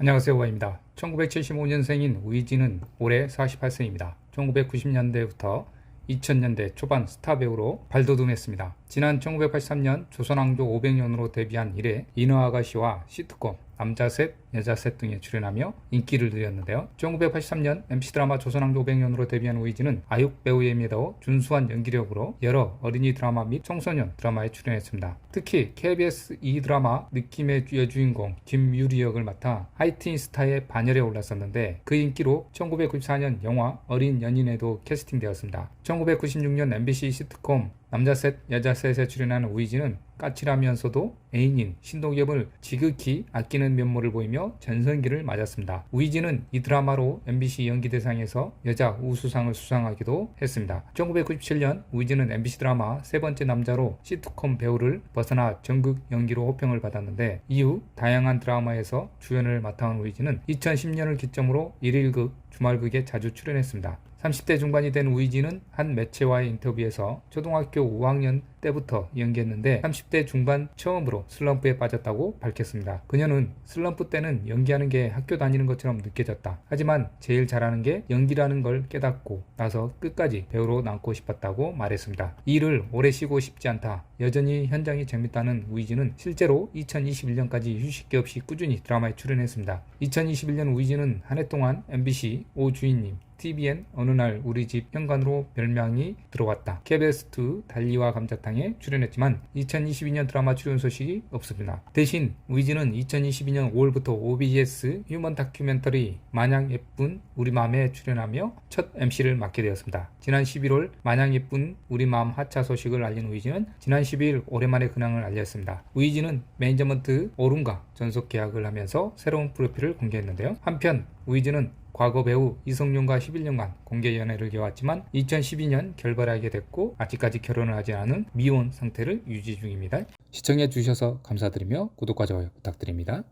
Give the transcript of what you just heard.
안녕하세요 와입니다. 1975년생인 우이지는 올해 48세입니다. 1990년대부터 2000년대 초반 스타 배우로 발돋움했습니다. 지난 1983년 조선왕조 500년으로 데뷔한 이래 인어 아가씨와 시트콤 남자 셋, 여자 셋 등에 출연하며 인기를 누렸는데요. 1983년 MC 드라마 조선왕조 500년으로 데뷔한 우이지는 아육 배우에 미더 준수한 연기력으로 여러 어린이 드라마 및 청소년 드라마에 출연했습니다. 특히 KBS 2 드라마 느낌의 여주인공 김유리 역을 맡아 하이틴 스타의 반열에 올랐었는데 그 인기로 1994년 영화 어린 연인에도 캐스팅되었습니다. 1996년 MBC 시트콤 남자 셋, 여자 셋에 출연한 우이지는 까칠하면서도 애인인 신동엽을 지극히 아끼는 면모를 보이며 전성기를 맞았습니다. 우이지는 이 드라마로 MBC 연기대상에서 여자 우수상을 수상하기도 했습니다. 1997년 우이지는 MBC 드라마 세 번째 남자로 시트콤 배우를 벗어나 전극 연기로 호평을 받았는데 이후 다양한 드라마에서 주연을 맡아온 우이지는 2010년을 기점으로 일일극, 주말극에 자주 출연했습니다. 30대 중반이 된 우이지는 한 매체와의 인터뷰에서 초등학교 5학년 때부터 연기했는데 30대 중반 처음으로 슬럼프에 빠졌다고 밝혔습니다. 그녀는 슬럼프 때는 연기하는 게 학교 다니는 것처럼 느껴졌다. 하지만 제일 잘하는 게 연기라는 걸 깨닫고 나서 끝까지 배우로 남고 싶었다고 말했습니다. 이 일을 오래 쉬고 싶지 않다. 여전히 현장이 재밌다는 우이지는 실제로 2021년까지 휴식기 없이 꾸준히 드라마에 출연했습니다. 2021년 우이지는 한해 동안 MBC 오주인님 TVN 어느 날 우리 집 현관으로 별명이 들어왔다. KBS2 달리와 감자탕에 출연했지만 2022년 드라마 출연 소식이 없습니다. 대신 위즈는 2022년 5월부터 OBS 휴먼 다큐멘터리 마냥 예쁜 우리 맘에 출연하며 첫 MC를 맡게 되었습니다. 지난 11월 마냥 예쁜 우리 맘 하차 소식을 알린 위즈는 지난 12일 오랜만에 근황을 알렸습니다. 위즈는 매니저먼트 오름과 전속 계약을 하면서 새로운 프로필을 공개했는데요. 한편 위즈는 과거 배우 이성윤과 11년간 공개 연애를 이어왔지만 2012년 결발하게 됐고 아직까지 결혼을 하지 않은 미혼 상태를 유지 중입니다. 시청해 주셔서 감사드리며 구독과 좋아요 부탁드립니다.